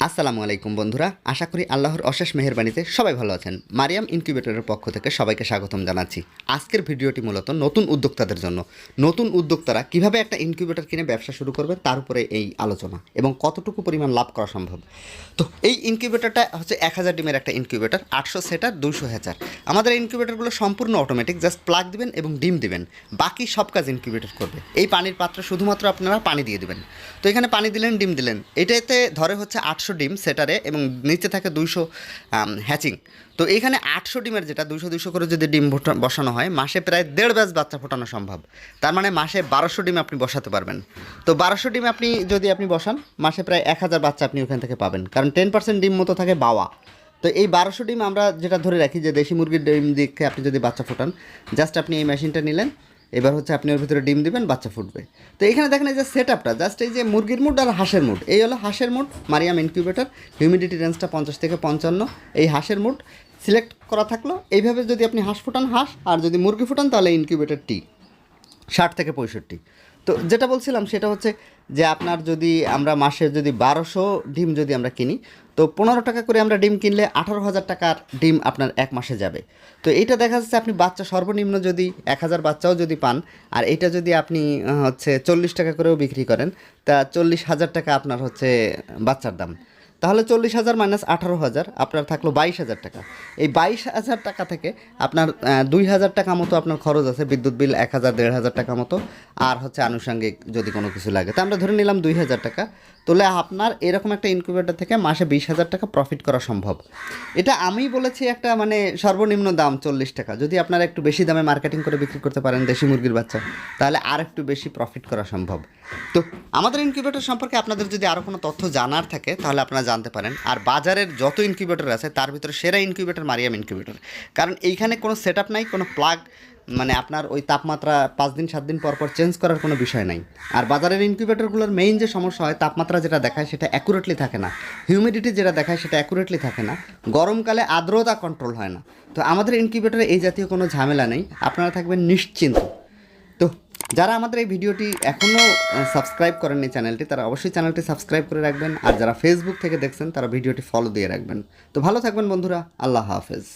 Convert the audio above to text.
আসসালামু আলাইকুম বন্ধুরা, আশা করি আল্লাহর অশেষ মেহেরবানিতে সবাই ভালো আছেন। মারিয়াম ইনকিউবেটরের পক্ষ থেকে সবাইকে স্বাগতম জানাচ্ছি। আজকের ভিডিওটি মূলত নতুন উদ্যোক্তাদের জন্য। নতুন উদ্যোক্তারা কীভাবে একটা ইনকিউবেটর কিনে ব্যবসা শুরু করবে তার উপরে এই আলোচনা এবং কতটুকু পরিমাণ লাভ করা সম্ভব। তো এই ইনকিউবেটরটা হচ্ছে এক হাজার ডিমের একটা ইনকিউবেটর, আটশো সেটার দুশো হ্যাচার আমাদের ইনকিউবেটরগুলো সম্পূর্ণ অটোমেটিক, জাস্ট প্লাগ দিবেন এবং ডিম দিবেন। বাকি সব কাজ ইনকিউবেটর করবে। এই পানির পাত্র শুধুমাত্র আপনারা পানি দিয়ে দিবেন। তো এখানে পানি দিলেন, ডিম দিলেন। এটাতে ধরে হচ্ছে আটশো ডিম সেটারে এবং নিচে থাকে দুইশো হ্যাচিং। তো এখানে আটশো ডিমের যেটা দুশো দুশো করে যদি ডিম বসানো হয়, মাসে প্রায় দেড় ব্যাচ বাচ্চা ফোটানো সম্ভব। তার মানে মাসে বারোশো ডিম আপনি বসাতে পারবেন। তো বারোশো ডিম আপনি, যদি আপনি বসান, মাসে প্রায় এক হাজার বাচ্চা আপনি ওখান থেকে পাবেন। কারণ টেন পার্সেন্ট ডিম মতো থাকে বাওয়া। তো এই বারোশো ডিম আমরা যেটা ধরে রাখি যে দেশি মুরগির ডিম দিকে আপনি যদি বাচ্চা ফোটান, জাস্ট আপনি এই মেশিনটা নিলেন এবার হচ্ছে আপনি ওর ভিতরে ডিম দিবেন, বাচ্চা ফুটবে। তো এখানে দেখেন এই যে সেট আপটা জাস্ট এই যে মুরগির মুড আর হাঁসের মুড। এই হলো হাঁসের মুড, মারিয়াম ইনকিউবেটার হিউমিডিটি রেঞ্জটা পঞ্চাশ থেকে পঞ্চান্ন, এই হাঁসের মুড। সিলেক্ট করা থাকল, এইভাবে যদি আপনি হাঁস ফুটান হাঁস, আর যদি মুরগি ফুটান তাহলে ইনকিউবেটারটি ষাট থেকে পঁয়ষট্টি। তো যেটা বলছিলাম সেটা হচ্ছে যে আপনার যদি আমরা মাসে যদি বারোশো ডিম যদি আমরা কিনি, তো পনেরো টাকা করে আমরা ডিম কিনলে আঠারো হাজার টাকার ডিম আপনার এক মাসে যাবে। তো এইটা দেখা যাচ্ছে আপনি বাচ্চা সর্বনিম্ন যদি এক হাজার বাচ্চাও যদি পান, আর এটা যদি আপনি হচ্ছে চল্লিশ টাকা করেও বিক্রি করেন, তা চল্লিশ হাজার টাকা আপনার হচ্ছে বাচ্চার দাম। তাহলে চল্লিশ হাজার মাইনাস আঠারো হাজার, আপনার থাকল বাইশ হাজার টাকা। এই বাইশ হাজার টাকা থেকে আপনার দুই হাজার টাকা মতো আপনার খরচ আছে, বিদ্যুৎ বিল এক হাজার, দেড় হাজার টাকা মতো, আর হচ্ছে আনুষঙ্গিক যদি কোনো কিছু লাগে। তা আমরা ধরে নিলাম দুই হাজার টাকা। তাহলে আপনার এরকম একটা ইনকিউবেটর থেকে মাসে বিশ হাজার টাকা প্রফিট করা সম্ভব। এটা আমি বলেছি একটা মানে সর্বনিম্ন দাম, চল্লিশ টাকা। যদি আপনারা একটু বেশি দামে মার্কেটিং করে বিক্রি করতে পারেন দেশি মুরগির বাচ্চা, তাহলে আর একটু বেশি প্রফিট করা সম্ভব। তো আমাদের ইনকিউবেটর সম্পর্কে আপনাদের যদি আরও কোনো তথ্য জানার থাকে, তাহলে আপনারা জানতে পারেন। আর বাজারের যত ইনকিউবেটর আছে, তার ভিতরে সেরা ইনকিউবেটর মারিয়াম ইনকিউবেটর কারণ এইখানে কোনো সেট নাই, কোনো প্লাগ মানে আপনার ওই তাপমাত্রা পাঁচ দিন, সাত দিন পর পর চেঞ্জ করার কোনো বিষয় নাই। আর বাজারের ইনকিউবেটরগুলোর মেইন যে সমস্যা হয়, তাপমাত্রা যেটা দেখায়, সেটা অ্যাকুরেটলি থাকে না। হিউমিডিটি যেটা দেখায়, সেটা অ্যাকুরেটলি থাকে না। গরমকালে আর্দ্রতা কন্ট্রোল হয় না। তো আমাদের ইনকিউবেটরে এই জাতীয় কোনো ঝামেলা নেই। আপনারা থাকবেন নিশ্চিন্ত। যারা আমাদের এই ভিডিওটি এখনও সাবস্ক্রাইব করেননি চ্যানেলটি তারা অবশ্যই চ্যানেলটি সাবস্ক্রাইব করে রাখবেন। আর যারা ফেসবুক থেকে দেখছেন, তারা ভিডিওটি ফলো দিয়ে রাখবেন। তো ভালো থাকবেন বন্ধুরা, আল্লাহ হাফেজ।